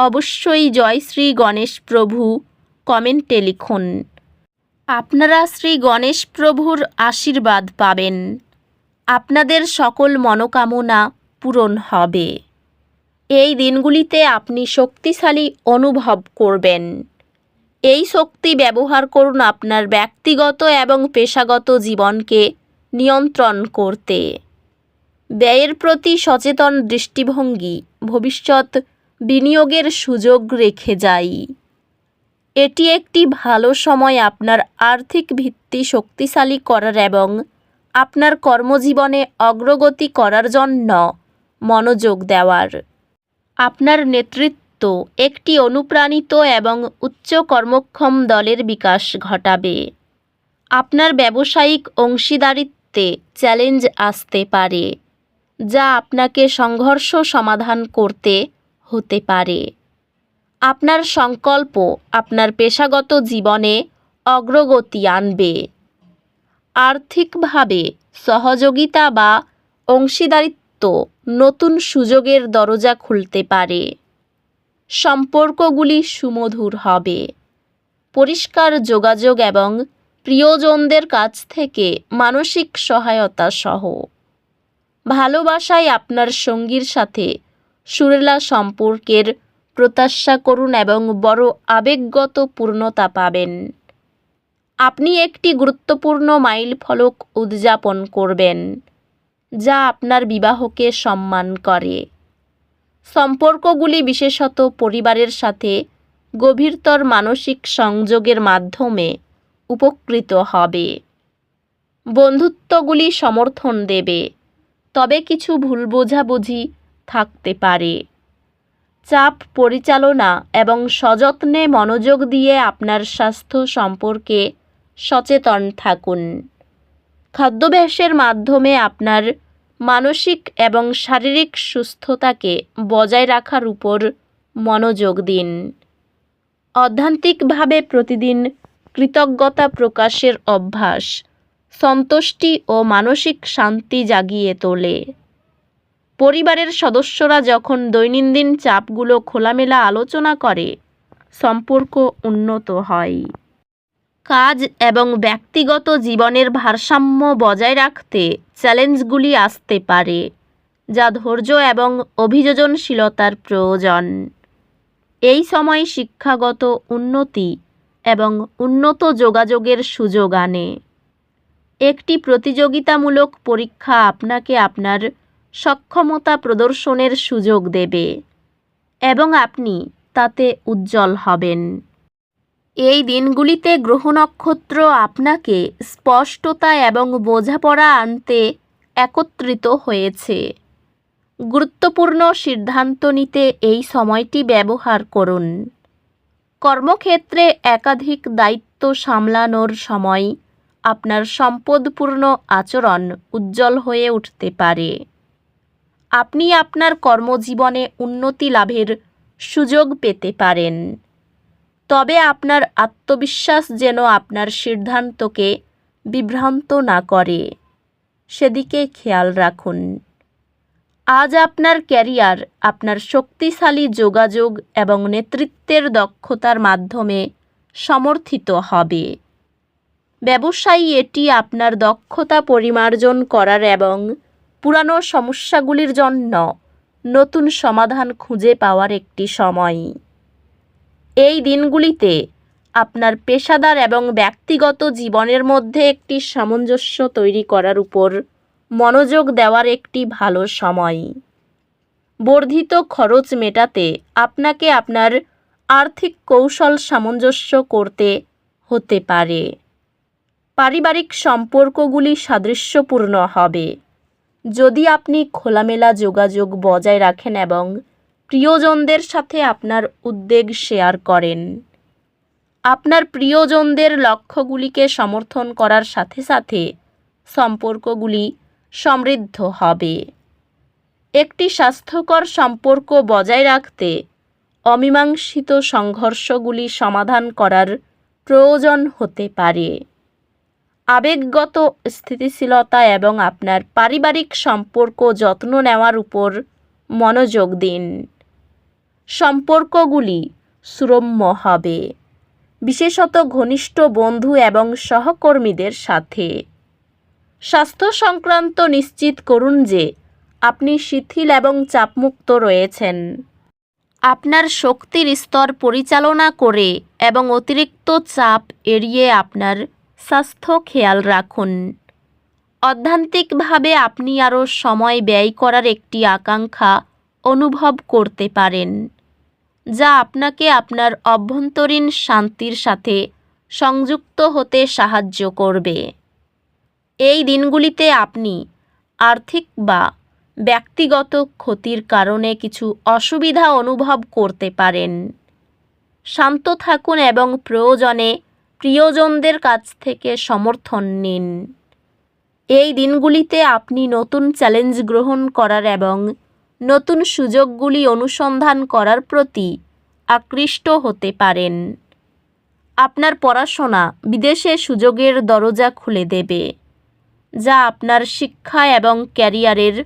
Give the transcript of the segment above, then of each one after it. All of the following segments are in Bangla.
অবশ্যই জয় শ্রী গণেশ প্রভু, কমেন্টে লিখুন। আপনারা শ্রী গণেশ প্রভুর আশীর্বাদ পাবেন। আপনাদের সকল মনোকামনা পূরণ হবে। এই দিনগুলিতে আপনি শক্তিশালী অনুভব করবেন। এই শক্তি ব্যবহার করুন আপনার ব্যক্তিগত এবং পেশাগত জীবনকে নিয়ন্ত্রণ করতে। ব্যয়ের প্রতি সচেতন দৃষ্টিভঙ্গি ভবিষ্যৎ বিনিয়োগের সুযোগ রেখে যাই। এটি একটি ভালো সময় আপনার আর্থিক ভিত্তি শক্তিশালী করার এবং আপনার কর্মজীবনে অগ্রগতি করার জন্য মনোযোগ দেওয়ার। আপনার নেতৃত্ব একটি অনুপ্রাণিত এবং উচ্চ কর্মক্ষম দলের বিকাশ ঘটাবে। আপনার ব্যবসায়িক অংশীদারিত্বে চ্যালেঞ্জ আসতে পারে, যা আপনাকে সংঘর্ষ সমাধান করতে হতে পারে। আপনার সংকল্প আপনার পেশাগত জীবনে অগ্রগতি আনবে। আর্থিকভাবে সহযোগিতা বা অংশীদারিত্ব নতুন সুযোগের দরজা খুলতে পারে। সম্পর্কগুলি সুমধুর হবে। পরিষ্কার যোগাযোগ এবং প্রিয়জনদের কাছ থেকে মানসিক সহায়তা সহ। ভালোবাসায় আপনার সঙ্গীর সাথে সুরেলা সম্পর্কের প্রত্যাশা করুন এবং বড় আবেগগত পূর্ণতা পাবেন। আপনি একটি গুরুত্বপূর্ণ মাইল ফলক উদযাপন করবেন, যা আপনার বিবাহকে সম্মান করে। সম্পর্কগুলি বিশেষত পরিবারের সাথে গভীরতর মানসিক সংযোগের মাধ্যমে উপকৃত হবে। বন্ধুত্বগুলি সমর্থন দেবে, তবে কিছু ভুল বোঝাবুঝি থাকতে পারে। চাপ পরিচালনা এবং সযত্নে মনোযোগ দিয়ে আপনার স্বাস্থ্য সম্পর্কে সচেতন থাকুন। খাদ্যাভ্যাসের মাধ্যমে আপনার মানসিক এবং শারীরিক সুস্থতাকে বজায় রাখার উপর মনোযোগ দিন। অধ্যান্তিকভাবে প্রতিদিন কৃতজ্ঞতা প্রকাশের অভ্যাস সন্তুষ্টি ও মানসিক শান্তি জাগিয়ে তোলে। পরিবারের সদস্যরা যখন দৈনন্দিন চাপগুলো খোলামেলা আলোচনা করে, সম্পর্ক উন্নত হয়। কাজ এবং ব্যক্তিগত জীবনের ভারসাম্য বজায় রাখতে চ্যালেঞ্জগুলি আসতে পারে, যা ধৈর্য এবং অভিযোজনশীলতার প্রয়োজন। এই সময় শিক্ষাগত উন্নতি এবং উন্নত যোগাযোগের সুযোগ আনে। একটি প্রতিযোগিতামূলক পরীক্ষা আপনাকে আপনার সক্ষমতা প্রদর্শনের সুযোগ দেবে এবং আপনি তাতে উজ্জ্বল হবেন। এই দিনগুলিতে গ্রহ নক্ষত্র আপনাকে স্পষ্টতা এবং বোঝাপড়া আনতে একত্রিত হয়েছে। গুরুত্বপূর্ণ সিদ্ধান্ত নিতে এই সময়টি ব্যবহার করুন। কর্মক্ষেত্রে একাধিক দায়িত্ব সামলানোর সময় আপনার সম্পদপূর্ণ আচরণ উজ্জ্বল হয়ে উঠতে পারে। আপনি আপনার কর্মজীবনে উন্নতি লাভের সুযোগ পেতে পারেন। তবে আপনার আত্মবিশ্বাস যেন আপনার সিদ্ধান্তকে বিভ্রান্ত না করে। সেদিকে খেয়াল রাখুন। আজ আপনার ক্যারিয়ার, আপনার শক্তিশালী যোগাযোগ এবং নেতৃত্বের দক্ষতার মাধ্যমে সমর্থিত হবে। ব্যবসায়ী এটি আপনার দক্ষতা পরিমার্জন করার এবং পুরানো সমস্যাগুলির জন্য নতুন সমাধান খুঁজে পাওয়ার একটি সময়। এই দিনগুলিতে আপনার পেশাদার এবং ব্যক্তিগত জীবনের মধ্যে একটি সামঞ্জস্য তৈরি করার উপর মনোযোগ দেওয়ার একটি ভালো সময়। বর্ধিত খরচ মেটাতে আপনাকে আপনার আর্থিক কৌশল সামঞ্জস্য করতে হতে পারে। পারিবারিক সম্পর্কগুলি সাদৃশ্যপূর্ণ হবে। যদি আপনি খোলামেলা যোগাযোগ বজায় রাখেন এবং প্রিয়জনদের সাথে আপনার উদ্বেগ শেয়ার করেন। আপনার প্রিয়জনদের লক্ষ্যগুলিকে সমর্থন করার সাথে সাথে সম্পর্কগুলি সমৃদ্ধ হবে। একটি স্বাস্থ্যকর সম্পর্ক বজায় রাখতে অমীমাংসিত সংঘর্ষগুলি সমাধান করার প্রয়োজন হতে পারে। আবেগগত স্থিতিশীলতা এবং আপনার পারিবারিক সম্পর্ক যত্ন নেওয়ার উপর মনোযোগ দিন। সম্পর্কগুলি সুরম্য হবে। বিশেষত ঘনিষ্ঠ বন্ধু এবং সহকর্মীদের সাথে। স্বাস্থ্য সংক্রান্ত নিশ্চিত করুন যে আপনি শিথিল এবং চাপমুক্ত রয়েছেন। আপনার শক্তির স্তর পরিচালনা করে এবং অতিরিক্ত চাপ এড়িয়ে আপনার স্বাস্থ্য খেয়াল রাখুন। অধ্যান্তিকভাবে আপনি আরও সময় ব্যয় করার একটি আকাঙ্ক্ষা অনুভব করতে পারেন, যা আপনাকে আপনার অভ্যন্তরীণ শান্তির সাথে সংযুক্ত হতে সাহায্য করবে। এই দিনগুলিতে আপনি আর্থিক বা ব্যক্তিগত ক্ষতির কারণে কিছু অসুবিধা অনুভব করতে পারেন। শান্ত থাকুন এবং প্রয়োজনে প্রিয়জনদের কাছ থেকে সমর্থন নিন। এই দিনগুলিতে আপনি নতুন চ্যালেঞ্জ গ্রহণ করার এবং নতুন সুযোগগুলি অনুসন্ধান করার প্রতি আকৃষ্ট হতে পারেন। আপনার পড়াশোনা বিদেশে সুযোগের দরজা খুলে দেবে, যা আপনার শিক্ষা এবং ক্যারিয়ারের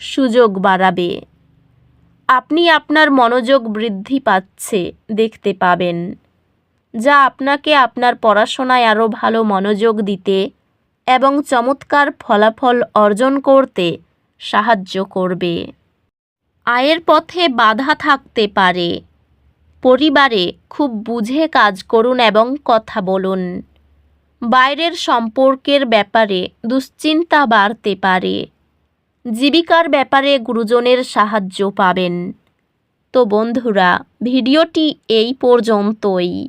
সুযোগ বাড়াবে। আপনি আপনার মনোযোগ বৃদ্ধি পাচ্ছে, দেখতে পাবেন। যা আপনাকে আপনার পড়াশোনায় আরও ভালো মনোযোগ দিতে এবং চমৎকার ফলাফল অর্জন করতে সাহায্য করবে। আয়ের পথে বাধা থাকতে পারে। পরিবারে খুব বুঝে কাজ করুন এবং কথা বলুন। বাইরের সম্পর্কের ব্যাপারে দুশ্চিন্তা বাড়তে পারে। জীবিকার ব্যাপারে গুরুজনের সাহায্য পাবেন। তো বন্ধুরা, ভিডিওটি এই পর্যন্তই।